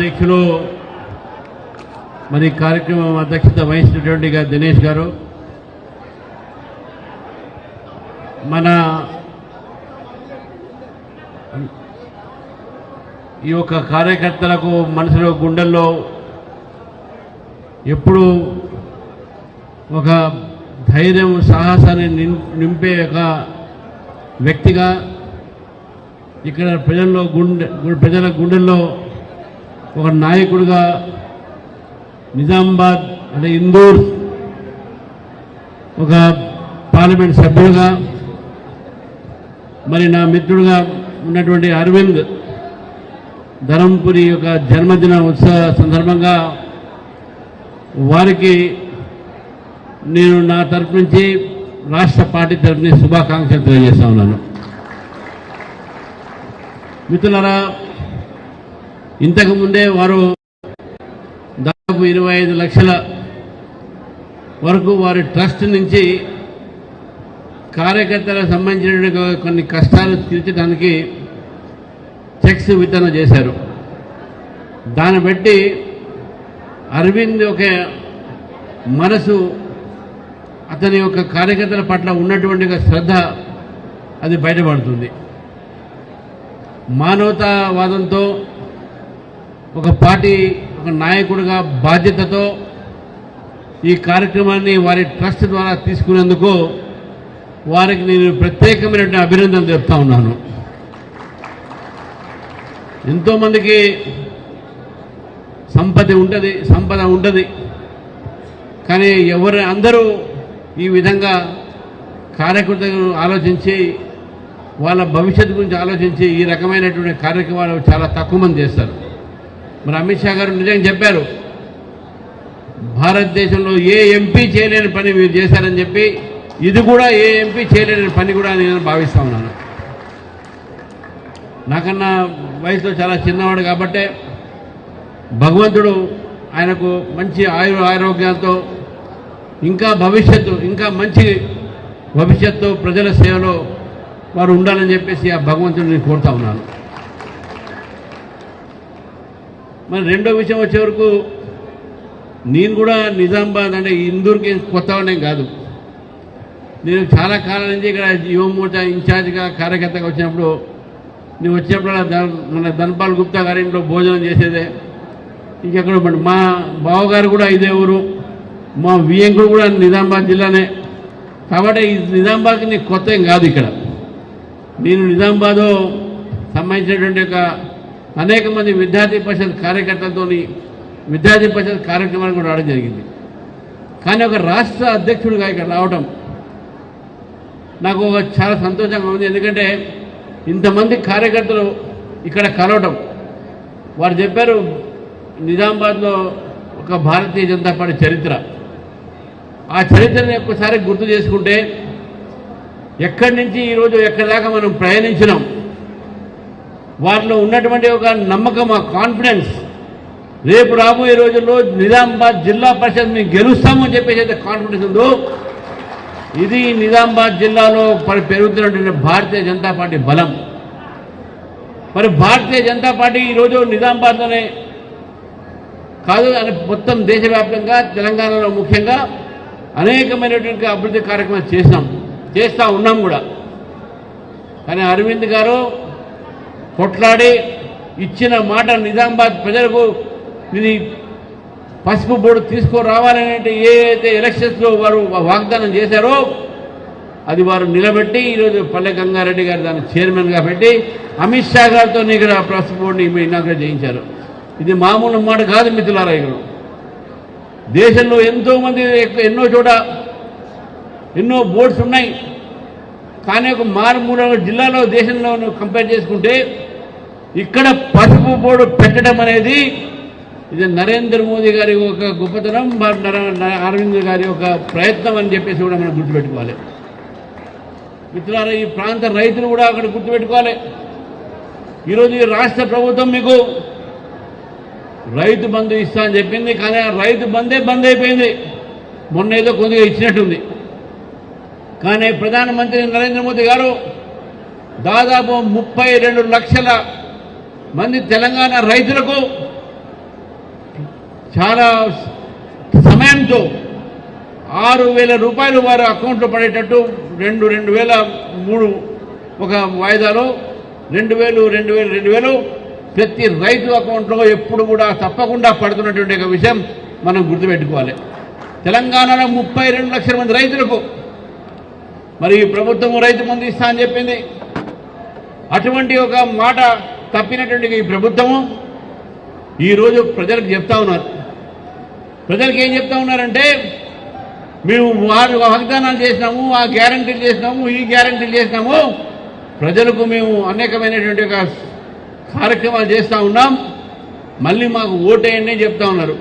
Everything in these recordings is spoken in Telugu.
అధ్యక్షులు మరి కార్యక్రమం అధ్యక్షత వహించినటువంటి దినేష్ గారు. మన ఈ యొక్క కార్యకర్తలకు మనసులో గుండెల్లో ఎప్పుడు ఒక ధైర్యం సాహసాన్ని నింపే ఒక వ్యక్తిగా ఇక్కడ ప్రజల్లో గుండె ప్రజల గుండెల్లో ఒక నాయకుడిగా నిజామాబాద్ అంటే ఇందూర్ ఒక పార్లమెంట్ సభ్యుడుగా మరి నా మిత్రుడుగా ఉన్నటువంటి అరవింద్ ధరంపురి యొక్క జన్మదిన ఉత్సవ సందర్భంగా వారికి నేను నా తరపు నుంచి రాష్ట్ర పార్టీ తరఫు నుంచి శుభాకాంక్షలు తెలియజేస్తా ఉన్నాను. మిత్రులరా ఇంతకు ముందే వారు దాదాపు ఇరవై ఐదు లక్షల వరకు వారి ట్రస్ట్ నుంచి కార్యకర్తలకు సంబంధించిన కొన్ని కష్టాలు తీర్చడానికి చెక్స్ వితరణ చేశారు. దాన్ని బట్టి అరవింద్ ఒక మనసు అతని యొక్క కార్యకర్తల పట్ల ఉన్నటువంటి శ్రద్ధ అది బయటపడుతుంది. మానవతావాదంతో ఒక పార్టీ ఒక నాయకుడిగా బాధ్యతతో ఈ కార్యక్రమాన్ని వారి ట్రస్ట్ ద్వారా తీసుకునేందుకు వారికి నేను ప్రత్యేకమైనటువంటి అభినందనలు చెప్తా ఉన్నాను. ఎంతోమందికి సంపద ఉంటుంది సంపద ఉంటుంది. కానీ ఎవరు అందరూ ఈ విధంగా కార్యకర్తలు ఆలోచించి వాళ్ళ భవిష్యత్తు గురించి ఆలోచించి ఈ రకమైనటువంటి కార్యక్రమాలు చాలా తక్కువ మంది చేస్తారు. మరి అమిత్ షా గారు నిజంగా చెప్పారు భారతదేశంలో ఏ ఎంపీ చేయలేని పని మీరు చేశారని చెప్పి ఇది కూడా ఏ ఎంపీ చేయలేని పని కూడా నేను భావిస్తా ఉన్నాను. నాకన్నా వయసులో చాలా చిన్నవాడు కాబట్టే భగవంతుడు ఆయనకు మంచి ఆయు ఆరోగ్యాలతో ఇంకా భవిష్యత్తు ఇంకా మంచి భవిష్యత్తు ప్రజల సేవలో వారు ఉండాలని చెప్పేసి ఆ భగవంతుడిని కోరుతా ఉన్నాను. మరి రెండో విషయం వచ్చే వరకు నేను కూడా నిజామాబాద్ అంటే ఇందూర్కి కొత్తవాడే కాదు. నేను చాలా కాలం నుంచి ఇక్కడ యువమోర్చా ఇన్ఛార్జ్గా కార్యకర్తగా వచ్చినప్పుడు నేను వచ్చినప్పుడు మన ధన్పాల్ గుప్తా గారి ఇంట్లో భోజనం చేసేదే. ఇంకెక్కడ మా బావగారు కూడా ఇదే ఊరు. మా వియంకుడు కూడా నిజామాబాద్ జిల్లానే. కాబట్టి ఈ నిజామాబాద్కి నీకు కొత్త ఏం కాదు ఇక్కడ. నేను నిజామాబాద్ సంబంధించినటువంటి ఒక అనేక మంది విద్యార్థి పరిషత్ కార్యకర్తలతో విద్యార్థి పరిషత్ కార్యక్రమానికి కూడా రావడం జరిగింది. కానీ ఒక రాష్ట్ర అధ్యక్షుడిగా ఇక్కడ రావడం నాకు ఒక చాలా సంతోషంగా ఉంది. ఎందుకంటే ఇంతమంది కార్యకర్తలు ఇక్కడ కలవటం వారు చెప్పారు నిజామాబాద్లో ఒక భారతీయ జనతా పార్టీ చరిత్ర. ఆ చరిత్రని ఒక్కసారి గుర్తు చేసుకుంటే ఎక్కడి నుంచి ఈరోజు ఎక్కడి దాకా మనం ప్రయాణించినాం? వారిలో ఉన్నటువంటి ఒక నమ్మకం ఆ కాన్ఫిడెన్స్ రేపు రాబోయే రోజుల్లో నిజామాబాద్ జిల్లా పరిషత్ మేము గెలుస్తామని చెప్పేసి అయితే కాన్ఫిడెన్స్ ఉందో ఇది నిజామాబాద్ జిల్లాలో పెరుగుతున్నటువంటి భారతీయ జనతా పార్టీ బలం. మరి భారతీయ జనతా పార్టీ ఈరోజు నిజామాబాద్లోనే కాదు అని మొత్తం దేశవ్యాప్తంగా తెలంగాణలో ముఖ్యంగా అనేకమైనటువంటి అభివృద్ధి కార్యక్రమాలు చేసినాం చేస్తూ ఉన్నాం కూడా. కానీ అరవింద్ గారు కొట్లాడి ఇచ్చిన మాట నిజామాబాద్ ప్రజలకు ఇది పసుపు బోర్డు తీసుకురావాలనే ఏ అయితే ఎలక్షన్స్లో వారు వాగ్దానం చేశారో అది వారు నిలబెట్టి ఈరోజు పల్లె గంగారెడ్డి గారు దాన్ని చైర్మన్గా పెట్టి అమిత్ షా గారితో ఇక్కడ పసుపు బోర్డుని ఇన్నాక చేయించారు. ఇది మామూలు మాట కాదు మిత్రులారా ఇక్కడ దేశంలో ఎంతోమంది ఎన్నో చోట ఎన్నో బోర్డ్స్ ఉన్నాయి. కానీ ఒక మారుమూల జిల్లాలో దేశంలో కంపేర్ చేసుకుంటే ఇక్కడ పసుపు బోర్డు పెట్టడం అనేది ఇది నరేంద్ర మోదీ గారి ఒక గొప్పతనం నర- అరవింద్ గారి ఒక ప్రయత్నం అని చెప్పేసి కూడా మనం గుర్తుపెట్టుకోవాలి. మిత్రులారా ఈ ప్రాంత రైతులు కూడా అక్కడ గుర్తుపెట్టుకోవాలి. ఈరోజు ఈ రాష్ట్ర ప్రభుత్వం మీకు రైతు బంధు ఇస్తా అని చెప్పింది కానీ ఆ రైతు బందే బంద్ అయిపోయింది. మొన్న ఏదో కొద్దిగా ఇచ్చినట్టుంది. కానీ ప్రధానమంత్రి నరేంద్ర మోదీ గారు దాదాపు ముప్పై రెండు లక్షల మంది తెలంగాణ రైతులకు చాలా సమయంతో ఆరు వేల రూపాయలు వారి అకౌంట్లో పడేటట్టు రెండు రెండు వేల మూడు ఒక వాయిదాలో రెండు వేలు రెండు వేలు రెండు వేలు ప్రతి రైతు అకౌంట్లో ఎప్పుడు కూడా తప్పకుండా పడుతున్నటువంటి ఒక విషయం మనం గుర్తుపెట్టుకోవాలి. తెలంగాణలో ముప్పై రెండు లక్షల మంది రైతులకు మరి ఈ ప్రభుత్వం రైతు మంది ఇస్తా అని చెప్పింది. అటువంటి ఒక మాట తప్పినటువంటి ఈ ప్రభుత్వము? ఈరోజు ప్రజలకు చెప్తా ఉన్నారు. ప్రజలకు ఏం చెప్తా ఉన్నారంటే మేము వారు వాగ్దానాలు చేసినాము ఆ గ్యారంటీలు చేసినాము ఈ గ్యారంటీలు చేసినాము. ప్రజలకు మేము అనేకమైనటువంటి ఒక కార్యక్రమాలు చేస్తూ ఉన్నాం. మళ్ళీ మాకు ఓటేయండి చెప్తా ఉన్నారు.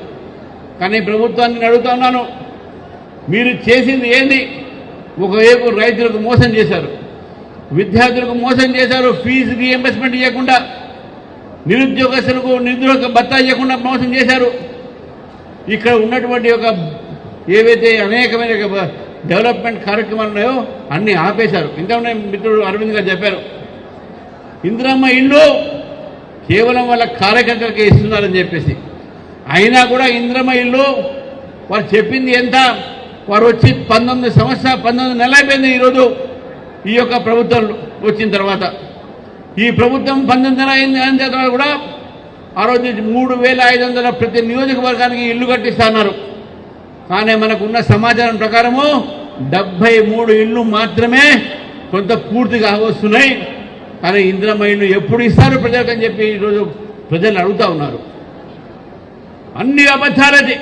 కానీ ప్రభుత్వాన్ని అడుగుతా ఉన్నాను. మీరు చేసింది ఏంది? ఒకవైపు రైతులకు మోసం చేశారు. విద్యార్థులకు మోసం చేశారు. ఫీజు రీఎంబర్స్మెంట్ చేయకుండా నిరుద్యోగస్తులకు నిరుద్యోగ భత్తా ఇవ్వకుండా మోసం చేశారు. ఇక్కడ ఉన్నటువంటి ఒక ఏవైతే అనేకమైన డెవలప్మెంట్ కార్యక్రమాలు ఉన్నాయో అన్నీ ఆపేశారు. ఇంతకుముందే మిత్రుడు అరవింద్ గారు చెప్పారు ఇందిరమ్మ ఇల్లు కేవలం వాళ్ళ కార్యకర్తలకి ఇస్తున్నారని చెప్పేసి. అయినా కూడా ఇంద్రమ్మ ఇల్లు వారు చెప్పింది ఎంత? వారు వచ్చి పంతొమ్మిది సంవత్సరాలు పంతొమ్మిది నెలలు అయిపోయింది ఈరోజు ఈ యొక్క ప్రభుత్వం వచ్చిన తర్వాత. ఈ ప్రభుత్వం పంతొమ్మిది వందల అయింది అయిన తర్వాత కూడా ఆ రోజు మూడు వేల ఐదు వందల ప్రతి నియోజకవర్గానికి ఇల్లు కట్టిస్తున్నారు. కానీ మనకున్న సమాచారం ప్రకారము డెబ్బై మూడు ఇళ్ళు మాత్రమే కొంత పూర్తిగా వస్తున్నాయి కానీ ఇందిరమ్మ ఇల్లు ఎప్పుడు ఇస్తారు ప్రజలకు అని చెప్పి ఈరోజు ప్రజలు అడుగుతా ఉన్నారు. అన్ని అబద్ధాలది.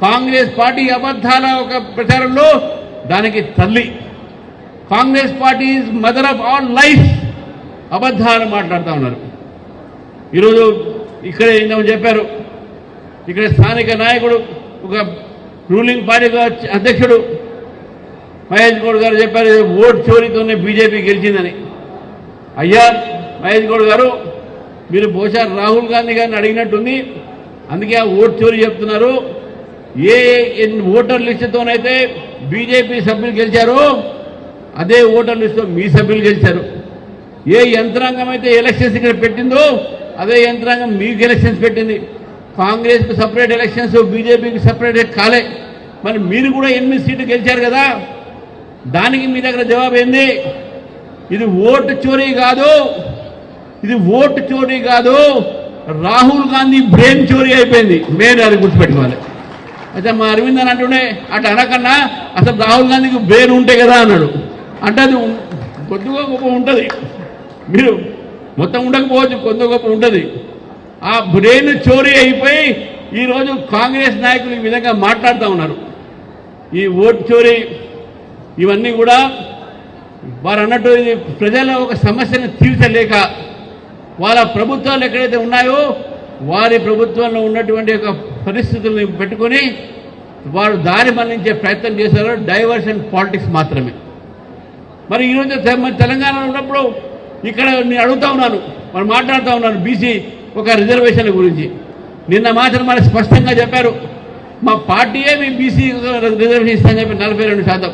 కాంగ్రెస్ పార్టీ అబద్ధాల ఒక ప్రచారంలో దానికి తల్లి. Congress party is mother of all life. అబద్ధాలు మాట్లాడుతూ ఉన్నారు. ఈరోజు ఇక్కడే ఏంటని చెప్పారు ఇక్కడ స్థానిక నాయకుడు ఒక రూలింగ్ పార్టీ అధ్యక్షుడు మహేష్ గౌడ్ గారు చెప్పారు ఓటు చోరీతోనే బీజేపీ గెలిచిందని. అయ్యా మహేష్ గౌడ్ గారు మీరు బహుశా రాహుల్ గాంధీ గారిని అడిగినట్టుంది. అందుకే ఆ ఓటు చోరీ చెప్తున్నారు. ఏ ఓటర్ లిస్టుతోనైతే బీజేపీ సభ్యులు గెలిచారో అదే ఓటర్ లిస్టుతో మీ సభ్యులు గెలిచారు. ఏ యంత్రాంగం అయితే ఎలక్షన్స్ ఇక్కడ పెట్టిందో అదే యంత్రాంగం మీకు ఎలక్షన్స్ పెట్టింది. కాంగ్రెస్కి సపరేట్ ఎలక్షన్స్ బీజేపీకి సపరేట్ కాలే. మరి మీరు కూడా ఎనిమిది సీట్లు గెలిచారు కదా. దానికి మీ దగ్గర జవాబు ఏంది? ఇది ఓటు చోరీ కాదు. ఇది ఓటు చోరీ కాదు. రాహుల్ గాంధీ బ్రెయిన్ చోరీ అయిపోయింది. మేము అది గుర్తుపెట్టుకోవాలి. అయితే మా అరవింద్ అని అంటుండే అటు అనకన్నా అసలు రాహుల్ గాంధీకి బ్రెయిన్ ఉంటే కదా అన్నాడు. అంటే అది కొద్దిగా గొప్ప ఉంటుంది. మీరు మొత్తం ఉండకపోవచ్చు కొంత గొప్ప ఉంటుంది. ఆ బ్రెయిన్ చోరీ అయిపోయి ఈరోజు కాంగ్రెస్ నాయకులు ఈ విధంగా మాట్లాడుతూ ఉన్నారు. ఈ ఓటు చోరీ ఇవన్నీ కూడా వారు అన్నట్టు ప్రజల ఒక సమస్యను తీర్చలేక వాళ్ళ ప్రభుత్వాలు ఎక్కడైతే ఉన్నాయో వారి ప్రభుత్వంలో ఉన్నటువంటి ఒక పరిస్థితుల్ని పెట్టుకొని వారు దారి మళ్ళించే ప్రయత్నం చేశారు. డైవర్షన్ పాలిటిక్స్ మాత్రమే. మరి ఈరోజు మరి తెలంగాణలో ఉన్నప్పుడు ఇక్కడ నేను అడుగుతా ఉన్నాను మనం మాట్లాడుతూ ఉన్నాను బీసీ ఒక రిజర్వేషన్ల గురించి. నిన్న మాత్రం మరి స్పష్టంగా చెప్పారు మా పార్టీయే మీ బీసీ రిజర్వేషన్ ఇస్తామని చెప్పి నలభై రెండు శాతం.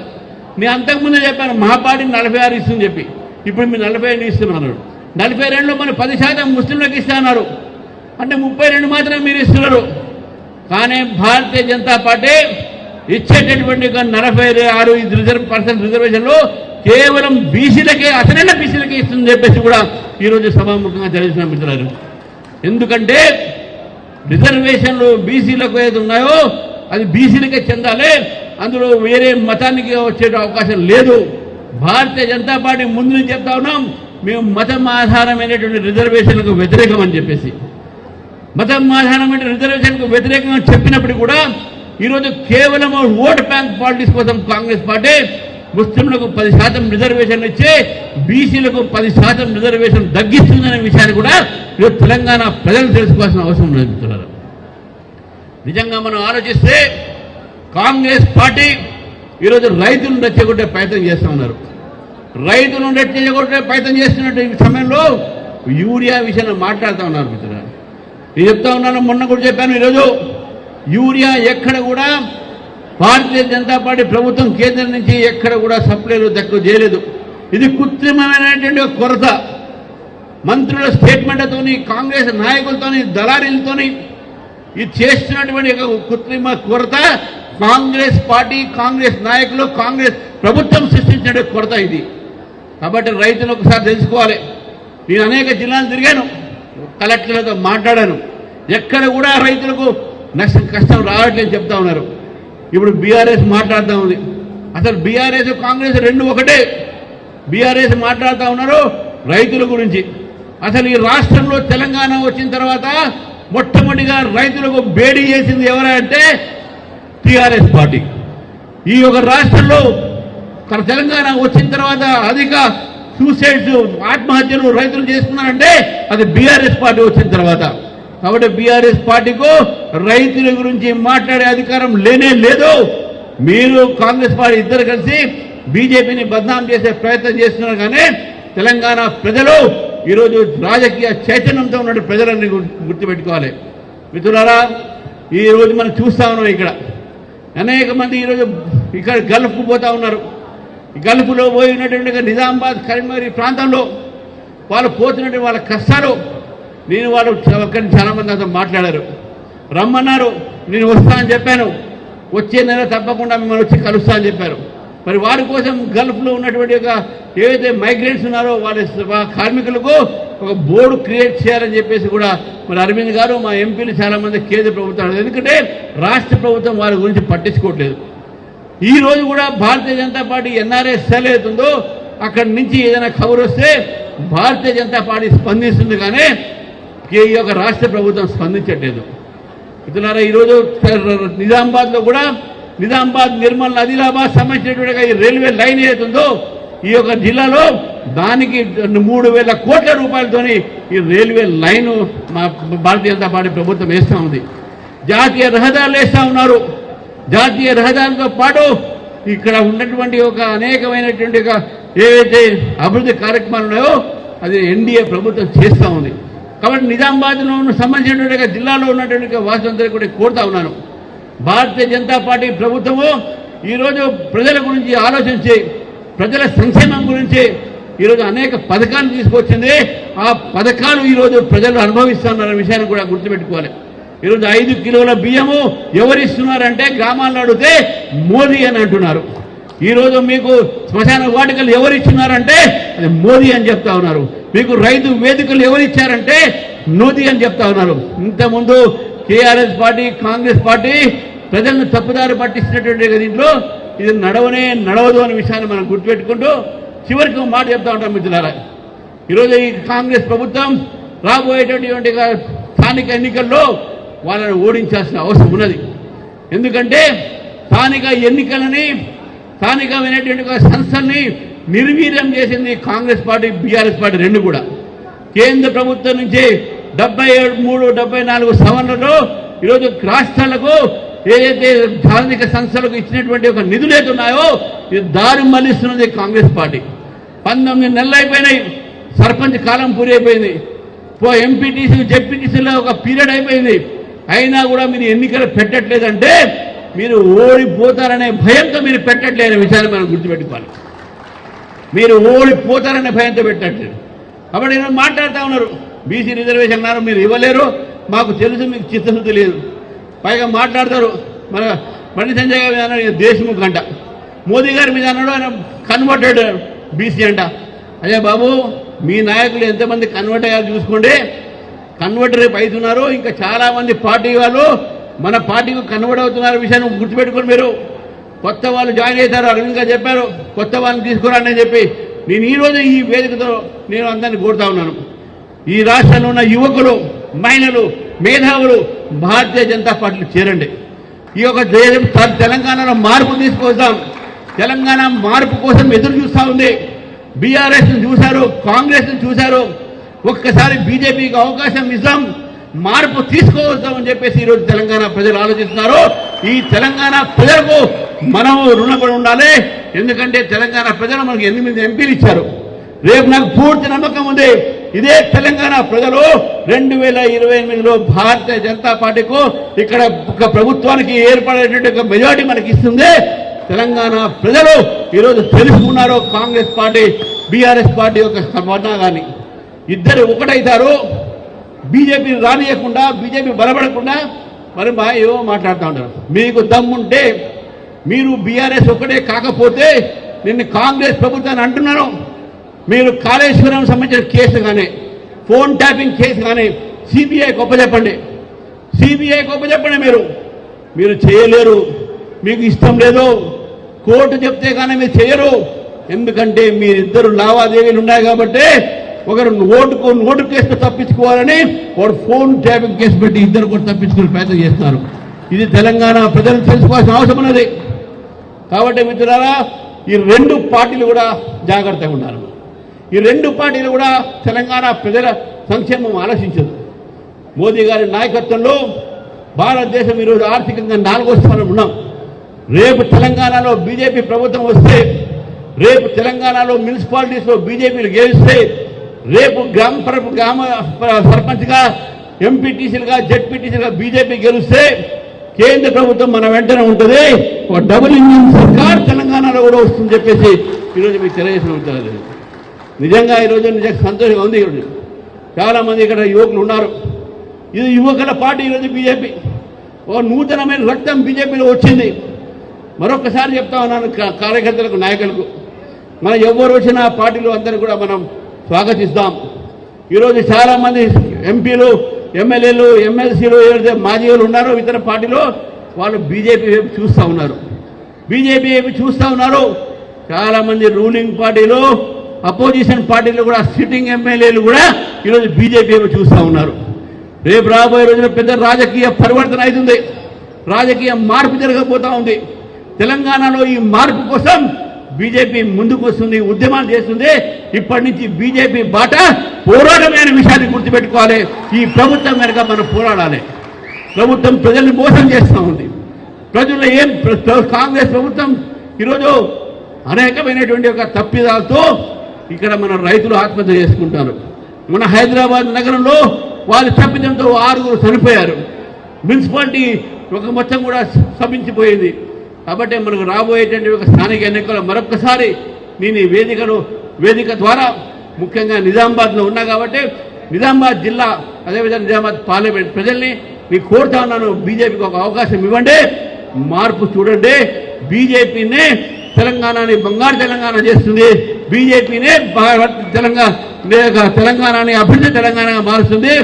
నేను అంతకుముందే చెప్పాను మా పార్టీ నలభై ఆరు ఇస్తుందని చెప్పి. ఇప్పుడు మీరు నలభై రెండు ఇస్తున్నారు నలభై రెండులో మనం పది శాతం ముస్లింలకు ఇస్తున్నారు అంటే ముప్పై రెండు మాత్రమే మీరు ఇస్తున్నారు. కానీ భారతీయ జనతా పార్టీ ఇచ్చేటటువంటి నలభై ఆరు రిజర్వ్ పర్సెంట్ రిజర్వేషన్లో కేవలం బీసీలకే అసలైన బీసీలకే ఇస్తుందని చెప్పేసి కూడా ఈరోజు సభాముఖంగా తెలిసిన మిత్రులారు ఎందుకంటే రిజర్వేషన్లు బీసీలకు ఏది ఉన్నాయో అది బీసీలకే చెందాలి. అందులో వేరే మతానికి వచ్చే అవకాశం లేదు. భారతీయ జనతా పార్టీ ముందు నుంచి చెప్తా ఉన్నాం మేము మతం ఆధారమైనటువంటి రిజర్వేషన్లకు వ్యతిరేకం అని చెప్పేసి. మతం ఆధారమైన రిజర్వేషన్కు వ్యతిరేకంగా చెప్పినప్పుడు కూడా ఈరోజు కేవలం ఓట్ బ్యాంక్ పాలిటిక్స్ కోసం కాంగ్రెస్ పార్టీ ముస్లింలకు పది శాతం రిజర్వేషన్ ఇచ్చి బీసీలకు పది శాతం రిజర్వేషన్ తగ్గిస్తుందనే విషయాన్ని కూడా ఈరోజు తెలంగాణ ప్రజలు తెలుసుకోవాల్సిన అవసరం లేదు నిజంగా మనం ఆలోచిస్తే కాంగ్రెస్ పార్టీ ఈరోజు రైతులను రెచ్చగొట్టే ప్రయత్నం చేస్తూ ఉన్నారు. రైతులను రెచ్చగొట్టే ప్రయత్నం చేస్తున్నట్టు ఈ సమయంలో యూరియా విషయంలో మాట్లాడుతూ ఉన్నారు మిత్రులు నేను చెప్తా ఉన్నాను మొన్న కూడా చెప్పాను ఈరోజు యూరియా ఎక్కడ కూడా భారతీయ జనతా పార్టీ ప్రభుత్వం కేంద్రం నుంచి ఎక్కడ కూడా సప్లైలు తక్కువ చేయలేదు. ఇది కృత్రిమమైనటువంటి కొరత. మంత్రుల స్టేట్మెంట్లతోని కాంగ్రెస్ నాయకులతోని దళారీలతోని ఇది చేస్తున్నటువంటి ఒక కృత్రిమ కొరత కాంగ్రెస్ పార్టీ కాంగ్రెస్ నాయకులు కాంగ్రెస్ ప్రభుత్వం సృష్టించిన కొరత ఇది. కాబట్టి రైతులు ఒకసారి తెలుసుకోవాలి. నేను అనేక జిల్లాలు తిరిగాను కలెక్టర్లతో మాట్లాడాను. ఎక్కడ కూడా రైతులకు నష్టం కష్టం రావట్లేదు చెప్తా ఉన్నారు. ఇప్పుడు బీఆర్ఎస్ మాట్లాడుతూ ఉంది. అసలు బీఆర్ఎస్ కాంగ్రెస్ రెండు ఒకటే. బీఆర్ఎస్ మాట్లాడుతూ ఉన్నారు రైతుల గురించి. అసలు ఈ రాష్ట్రంలో తెలంగాణ వచ్చిన తర్వాత మొట్టమొదటిగా రైతులకు బేడీ చేసింది ఎవరంటే టీఆర్ఎస్ పార్టీ. ఈ యొక్క రాష్ట్రంలో తెలంగాణ వచ్చిన తర్వాత అధిక సూసైడ్స్ ఆత్మహత్యలు రైతులు చేసుకున్నారంటే అది బీఆర్ఎస్ పార్టీ వచ్చిన తర్వాత. కాబట్టి బీఆర్ఎస్ పార్టీకు రైతుల గురించి మాట్లాడే అధికారం లేనే లేదు. మీరు కాంగ్రెస్ పార్టీ ఇద్దరు కలిసి బీజేపీని బద్నాం చేసే ప్రయత్నం చేస్తున్నారు కానీ తెలంగాణ ప్రజలు ఈరోజు రాజకీయ చైతన్యంతో ఉన్న ప్రజలన్నీ గుర్తుపెట్టుకోవాలి. మిత్రులారా ఈరోజు మనం చూస్తా ఉన్నాం ఇక్కడ. అనేక మంది ఈరోజు ఇక్కడ గల్ఫ్కు పోతా ఉన్నారు. ఈ గల్ఫ్లో పోయినటువంటి నిజామాబాద్ కరీంనగర్ ప్రాంతంలో వాళ్ళు పోతున్నటువంటి వాళ్ళ కష్టాలు నేను వాళ్ళు అక్కడి చాలామంది అతను మాట్లాడారు. రమ్మన్నారు నేను వస్తా అని చెప్పాను. వచ్చే నెల తప్పకుండా మిమ్మల్ని వచ్చి కలుస్తా అని చెప్పారు. మరి వారి కోసం గల్ఫ్లో ఉన్నటువంటి ఒక ఏవైతే మైగ్రెంట్స్ ఉన్నారో వాళ్ళ కార్మికులకు ఒక బోర్డు క్రియేట్ చేయాలని చెప్పేసి కూడా మరి అరవింద్ గారు మా ఎంపీలు చాలామంది కేంద్ర ప్రభుత్వం ఎందుకంటే రాష్ట్ర ప్రభుత్వం వారి గురించి పట్టించుకోవట్లేదు. ఈ రోజు కూడా Bharatiya Janata party NRA cell అవుతుందో అక్కడి నుంచి ఏదైనా ఖబర్ వస్తే భారతీయ జనతా పార్టీ స్పందిస్తుంది. కానీ ఈ యొక్క రాష్ట్ర ప్రభుత్వం స్పందించట్లేదు. ఇతరులారా ఈరోజు నిజామాబాద్లో కూడా నిజామాబాద్ నిర్మల్ ఆదిలాబాద్ సంబంధించినటువంటి ఈ రైల్వే లైన్ ఏదైతుందో ఈ యొక్క జిల్లాలో దానికి మూడు వేల కోట్ల రూపాయలతోని ఈ రైల్వే లైన్ మా భారతీయ జనతా పార్టీ ప్రభుత్వం వేస్తూ ఉంది. జాతీయ రహదారులు వేస్తూ ఉన్నారు. జాతీయ రహదారులతో పాటు ఇక్కడ ఉన్నటువంటి ఒక అనేకమైనటువంటి ఒక ఏవైతే అభివృద్ధి కార్యక్రమాలు ఉన్నాయో అది ఎన్డీఏ ప్రభుత్వం చేస్తూ ఉంది. కాబట్టి నిజామాబాద్లో ఉన్న సంబంధించినటువంటి జిల్లాలో ఉన్నటువంటి వాసులందరూ కూడా కోరుతా ఉన్నాను. భారతీయ జనతా పార్టీ ప్రభుత్వము ఈరోజు ప్రజల గురించి ఆలోచించి ప్రజల సంక్షేమం గురించి ఈరోజు అనేక పథకాలు తీసుకొచ్చింది. ఆ పథకాలు ఈరోజు ప్రజలు అనుభవిస్తున్న విషయాన్ని కూడా గుర్తుపెట్టుకోవాలి. ఈరోజు ఐదు కిలోల బియ్యము ఎవరు ఇస్తున్నారంటే గ్రామాల్లో అడిగితే మోదీ అని అంటున్నారు. ఈరోజు మీకు శ్మశాన వాటికలు ఎవరు ఇచ్చినారంటే అది మోదీ అని చెప్తా ఉన్నారు. మీకు రైతు వేదికలు ఎవరు ఇచ్చారంటే అని చెప్తా ఉన్నారు ఇంతకుముందు కేఆర్ఎస్ పార్టీ కాంగ్రెస్ పార్టీ ప్రజలను తప్పుదారి పట్టిస్తున్నటువంటి దీంట్లో ఇది నడవనే నడవదు అనే విషయాన్ని మనం గుర్తుపెట్టుకుంటూ చివరికి మాట చెప్తా ఉంటాం మిత్రులారా. ఈరోజు ఈ కాంగ్రెస్ ప్రభుత్వం రాబోయేటటువంటి స్థానిక ఎన్నికల్లో వాళ్ళని ఓడించాల్సిన అవసరం ఉన్నది. ఎందుకంటే స్థానిక ఎన్నికలని స్థానికమైనటువంటి సంస్థల్ని నిర్వీర్యం చేసింది కాంగ్రెస్ పార్టీ బీఆర్ఎస్ పార్టీ రెండు కూడా. కేంద్ర ప్రభుత్వం నుంచి డెబ్బై ఏడు మూడు డెబ్బై నాలుగు సవరణలో ఈరోజు రాష్ట్రాలకు ఏదైతే స్థానిక సంస్థలకు ఇచ్చినటువంటి ఒక నిధులు ఏదైతే ఉన్నాయో ఇది దారి మళ్ళిస్తున్నది కాంగ్రెస్ పార్టీ. పంతొమ్మిది నెలలు అయిపోయినాయి. సర్పంచ్ కాలం పూరి అయిపోయింది. ఓ ఎంపీటీసీ జెడ్పీటీసీలో ఒక పీరియడ్ అయిపోయింది. అయినా కూడా మీరు ఎన్నికలు పెట్టట్లేదంటే మీరు ఓడిపోతారనే భయంతో మీరు పెట్టట్లేదనే విషయాన్ని మనం గుర్తుపెట్టుకోవాలి. మీరు ఓడిపోతారనే భయంతో పెట్టట్లేదు కాబట్టి నేను మాట్లాడుతూ ఉన్నారు. బీసీ రిజర్వేషన్ అన్నారు మీరు ఇవ్వలేరు. మాకు తెలుసు మీకు చిత్తశుద్ధి లేదు. పైగా మాట్లాడతారు. మన బండి సంజయ్ గారి మీద అన్నాడు ఈయన అంట. మోదీ గారి మీద అన్నాడు ఆయన కన్వర్టెడ్ బీసీ అంట. అదే బాబు మీ నాయకులు ఎంతమంది కన్వర్ట్ అయ్యారు చూసుకోండి. కన్వర్ట్ రేపు అవుతున్నారు ఇంకా చాలామంది పార్టీ వాళ్ళు మన పార్టీకి కన్వర్ట్ అవుతున్నారు విషయాన్ని గుర్తుపెట్టుకోండి మీరు. కొత్త వాళ్ళు జాయిన్ అవుతారు అరవింద్ గారు చెప్పారు కొత్త వాళ్ళని తీసుకురాని చెప్పి నేను ఈ ఈ వేదికతో నేను అందరినీ కోరుతా ఉన్నాను. ఈ రాష్ట్రంలో ఉన్న యువకులు మహిళలు మేధావులు భారతీయ జనతా పార్టీలు చేరండి. ఈ యొక్క దేశం తెలంగాణలో మార్పు తీసుకొస్తాం తెలంగాణ మార్పు కోసం ఎదురు చూస్తూ ఉంది. బీఆర్ఎస్ను చూశారు కాంగ్రెస్ను చూశారు. ఒక్కసారి బీజేపీకి అవకాశం ఇస్తాం మార్పు తీసుకోవద్దామని చెప్పేసి ఈరోజు తెలంగాణ ప్రజలు ఆలోచిస్తున్నారు. ఈ తెలంగాణ ప్రజలకు మనం రుణపడి ఉండాలి. ఎందుకంటే తెలంగాణ ప్రజలు మనకు ఎనిమిది ఎంపీలు ఇచ్చారు. రేపు నాకు పూర్తి నమ్మకం ఉంది. ఇదే తెలంగాణ ప్రజలు రెండు వేల ఇరవై ఎనిమిదిలో భారతీయ జనతా పార్టీకు ఇక్కడ ఒక ప్రభుత్వానికి ఏర్పడేటువంటి ఒక మెజార్టీ మనకి ఇస్తుంది. తెలంగాణ ప్రజలు ఈరోజు తెలుసుకున్నారు కాంగ్రెస్ పార్టీ బీఆర్ఎస్ పార్టీ యొక్క సమాధానాన్ని. ఇద్దరు ఒకటైతారు. బీజేపీని రానియకుండా బీజేపీ బలపడకుండా మరి మా ఏవో మాట్లాడుతూ ఉంటారు మీకు దమ్ముంటే మీరు బీఆర్ఎస్ ఒక్కటే కాకపోతే నిన్ను కాంగ్రెస్ ప్రభుత్వాన్ని అంటున్నాను. మీరు కాళేశ్వరం సంబంధించిన కేసు కానీ ఫోన్ ట్యాపింగ్ కేసు కానీ సిబిఐ గొప్ప చెప్పండి సిబిఐ గొప్ప చెప్పండి మీరు. మీరు చేయలేరు. మీకు ఇష్టం లేదు. కోర్టు చెప్తే కానీ మీరు చేయరు. ఎందుకంటే మీరిద్దరు లావాదేవీలు ఉన్నాయి కాబట్టి ఒకరు ఓటుకు నోటు కేసు తప్పించుకోవాలని వాడు ఫోన్ ట్యాపింగ్ కేసు పెట్టి ఇద్దరు కూడా తప్పించుకునే ప్రయత్నం చేస్తున్నారు. ఇది తెలంగాణ ప్రజలు తెలుసుకోవాల్సిన అవసరం ఉన్నది. కాబట్టి మిత్రులారా ఈ రెండు పార్టీలు కూడా జాగ్రత్తగా ఉన్నారు ఈ రెండు పార్టీలు కూడా తెలంగాణ ప్రజల సంక్షేమం ఆలోచించదు. మోదీ గారి నాయకత్వంలో భారతదేశం ఈరోజు ఆర్థికంగా నాలుగో స్థానం ఉన్నాం. రేపు తెలంగాణలో బీజేపీ ప్రభుత్వం వస్తే రేపు తెలంగాణలో మున్సిపాలిటీస్లో బీజేపీలు గెలిస్తే రేపు గ్రామ గ్రామ సర్పంచ్గా ఎంపీటీసీలుగా జెడ్పీటీసీలుగా బీజేపీ గెలిస్తే కేంద్ర ప్రభుత్వం మన వెంటనే ఉంటుంది. ఒక డబుల్ ఇంజిన్ సర్కార్ తెలంగాణలో కూడా వస్తుందని చెప్పేసి ఈరోజు మీకు తెలియజేసిన ఉంటుంది నిజంగా ఈరోజు నిజంగా సంతోషంగా ఉంది ఈరోజు. చాలామంది ఇక్కడ యువకులు ఉన్నారు. ఇది యువకుల పార్టీ ఈరోజు బీజేపీ. ఒక నూతనమైన రక్తం బీజేపీలో వచ్చింది. మరొకసారి చెప్తా ఉన్నాను కార్యకర్తలకు నాయకులకు. మన ఎవరు వచ్చినా పార్టీలు అందరూ కూడా మనం స్వాగతిస్తాం. ఈరోజు చాలామంది ఎంపీలు ఎమ్మెల్యేలు ఎమ్మెల్సీలు ఏదైతే మాజీలు ఉన్నారో ఇతర పార్టీలో వాళ్ళు బీజేపీ వైపు చూస్తూ ఉన్నారు. బీజేపీ వైపు చూస్తూ ఉన్నారు. చాలామంది రూలింగ్ పార్టీలు అపోజిషన్ పార్టీలు కూడా సిట్టింగ్ ఎమ్మెల్యేలు కూడా ఈరోజు బీజేపీ వైపు చూస్తూ ఉన్నారు. రేపు రాబోయే రోజున పెద్ద రాజకీయ పరివర్తన అవుతుంది. రాజకీయ మార్పు జరగబోతూ ఉంది. తెలంగాణలో ఈ మార్పు కోసం బీజేపీ ముందుకు వస్తుంది ఉద్యమాలు చేస్తుంది. ఇప్పటి నుంచి బీజేపీ బాట పోరాటమైన విషయాన్ని గుర్తుపెట్టుకోవాలి. ఈ ప్రభుత్వం వెనుక మనం పోరాడాలి. ప్రభుత్వం ప్రజల్ని మోసం చేస్తూ ఉంది. ప్రజలు ఏం కాంగ్రెస్ ప్రభుత్వం ఈరోజు అనేకమైనటువంటి ఒక తప్పిదాలతో ఇక్కడ మన రైతులు ఆత్మహత్య చేసుకుంటారు. మన హైదరాబాద్ నగరంలో వాళ్ళు తప్పిదంతో ఆరుగురు చనిపోయారు. మున్సిపాలిటీ ఒక మొత్తం కూడా శపించిపోయింది కాబట్టి మనకు రాబోయేటువంటి ఒక స్థానిక ఎన్నికల్లో మరొకసారి నేను ఈ వేదికను వేదిక ద్వారా ముఖ్యంగా నిజామాబాద్లో ఉన్నా కాబట్టి నిజామాబాద్ జిల్లా అదేవిధంగా నిజామాబాద్ పార్లమెంట్ ప్రజల్ని మీకు కోరుతా ఉన్నాను. బీజేపీకి ఒక అవకాశం ఇవ్వండి మార్పు చూడండి. బీజేపీనే తెలంగాణని బంగారు తెలంగాణ చేస్తుంది. బీజేపీనే తెలంగాణ తెలంగాణని అభివృద్ధి తెలంగాణగా మారుస్తుంది.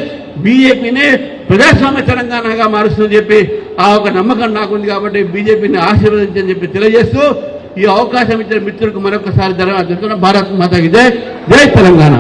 బీజేపీనే ప్రజాస్వామ్య తెలంగాణగా మారుస్తుందని చెప్పి ఆ ఒక నమ్మకం నాకుంది కాబట్టి బీజేపీని ఆశీర్వదించని చెప్పి తెలియజేస్తూ ఈ అవకాశం ఇచ్చిన మిత్రులకు మరొకసారి ధన్యవాదాలు భారత్ మాతాకి జై. జై తెలంగాణ.